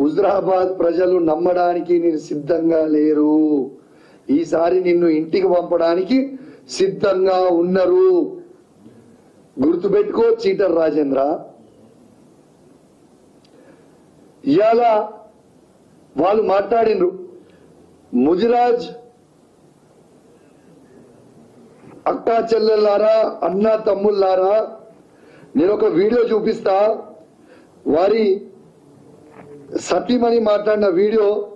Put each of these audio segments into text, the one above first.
హుజరాబాద్ ప్రజలు నమ్మడానికి నేను సిద్ధంగా లేరు. ఈసారి నిన్ను ఇంటికి పంపడానికి సిద్ధంగా ఉన్నారు. గుర్తుపెట్టుకో చీటర్ రాజేంద్ర. ఇవాళ వాళ్ళు మాట్లాడినరు. ముజిరాజ్ అక్కా చెల్లెల్లారా అన్న తమ్ముళ్ళారా నేను ఒక వీడియో చూపిస్తా. వారి సతీమణి మాట్లాడిన వీడియో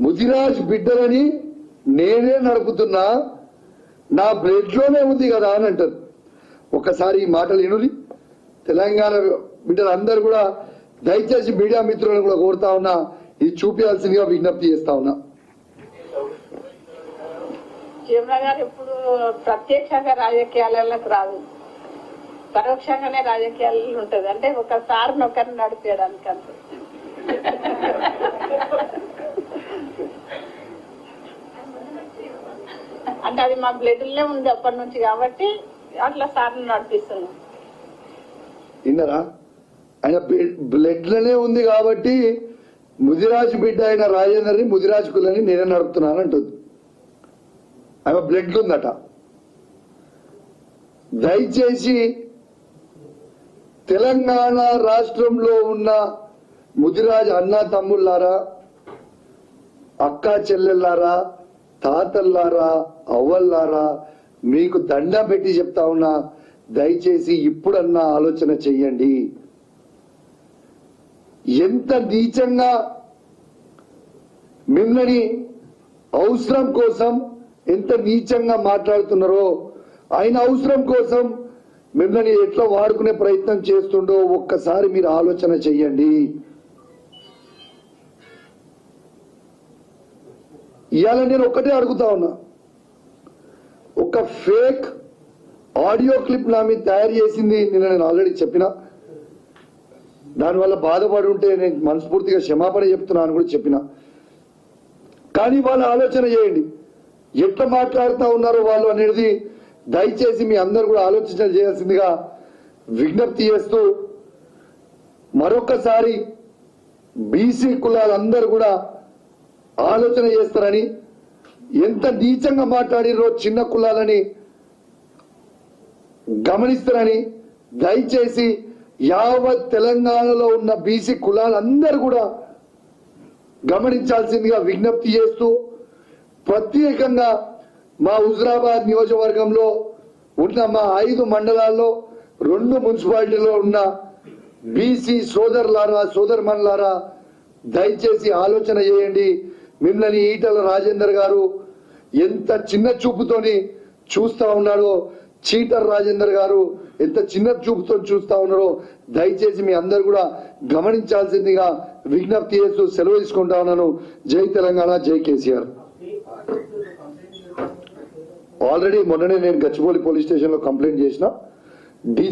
ముదిరాజ్ బిడ్డలని నేనే నడుపుతున్నా నా బ్లడ్లోనే ఉంది కదా అని అంటారు. ఒకసారి ఈ మాటలు వినుడి. తెలంగాణ బిడ్డలందరూ కూడా దయచేసి మీడియా మిత్రులను కూడా కోరుతా ఉన్నా ఇది చూపించాల్సిందిగా విజ్ఞప్తి చేస్తా ఉన్నా. గారు ఇప్పుడు ప్రత్యక్షంగా రాజకీయాలకు రాదు. పరోక్షంగానే రాజకీయాలలో ఉంటది. అంటే ఒకసారి ఒకరిని నడిపేయడానికి అంతే అంటే అది మా బ్లడ్లే ఉంది అప్పటి నుంచి కాబట్టి అట్లా సార్లు నడిపిస్తున్నాం. విన్నరా? ఆయన బ్లడ్లోనే ఉంది కాబట్టి ముదిరాజు బిడ్డ అయిన రాజేందర్ని ముదిరాజు కులని నేనే నడుపుతున్నాను అంటుంది. ఆమె బ్లడ్ ఉందట. దయచేసి తెలంగాణ రాష్ట్రంలో ఉన్న ముదిరాజు అన్న తమ్ముళ్ళారా? అక్క చెల్లెళ్ళారా? తాతల్లారా? అవ్వల్లారా? మీకు దండం పెట్టి చెప్తా ఉన్నా దయచేసి ఇప్పుడన్నా ఆలోచన చెయ్యండి. ఎంత నీచంగా మిమ్మల్ని అవసరం కోసం ఎంత నీచంగా మాట్లాడుతున్నారో ఆయన అవసరం కోసం మిమ్మల్ని ఎట్లా వాడుకునే ప్రయత్నం చేస్తుండో ఒక్కసారి మీరు ఆలోచన చెయ్యండి. ఇవాళ నేను ఒక్కటే అడుగుతా ఉన్నా. ఒక ఫేక్ ఆడియో క్లిప్ నా మీద తయారు చేసింది నిన్న నేను ఆల్రెడీ చెప్పిన. దానివల్ల బాధపడి ఉంటే నేను మనస్ఫూర్తిగా క్షమాపణ చెప్తున్నాను కూడా చెప్పిన. కానీ వాళ్ళు ఆలోచన చేయండి. ఎట్లా మాట్లాడుతూ ఉన్నారో వాళ్ళు అనేది దయచేసి మీ అందరు కూడా ఆలోచన చేయాల్సిందిగా విజ్ఞప్తి చేస్తూ మరొకసారి బీసీ కులాలందరూ కూడా ఆలోచన చేస్తారని ఎంత నీచంగా మాట్లాడిరో చిన్న కులాలని గమనిస్తారని దయచేసి యావత్ తెలంగాణలో ఉన్న బీసీ కులాలందరూ కూడా గమనించాల్సిందిగా విజ్ఞప్తి చేస్తూ ప్రత్యేకంగా మా హుజరాబాద్ నియోజకవర్గంలో ఉన్న మా ఐదు మండలాల్లో రెండు మున్సిపాలిటీలో ఉన్న బీసీ సోదరులారా సోదరుమణులారా దయచేసి ఆలోచన చేయండి. మిమ్మల్ని ఈటల రాజేందర్ గారు ఎంత చిన్న చూపుతోని చూస్తా ఉన్నాడో చీటర్ రాజేందర్ గారు ఎంత చిన్న చూపుతో చూస్తా ఉన్నారో దయచేసి మీ అందరు కూడా గమనించాల్సిందిగా విజ్ఞప్తి చేస్తూ సెలవు తీసుకుంటా ఉన్నాను. జై తెలంగాణ జై కేసీఆర్. ఆల్రెడీ మొన్ననే నేను గచ్చిబౌలి పోలీస్ స్టేషన్లో కంప్లైంట్ చేసిన. డి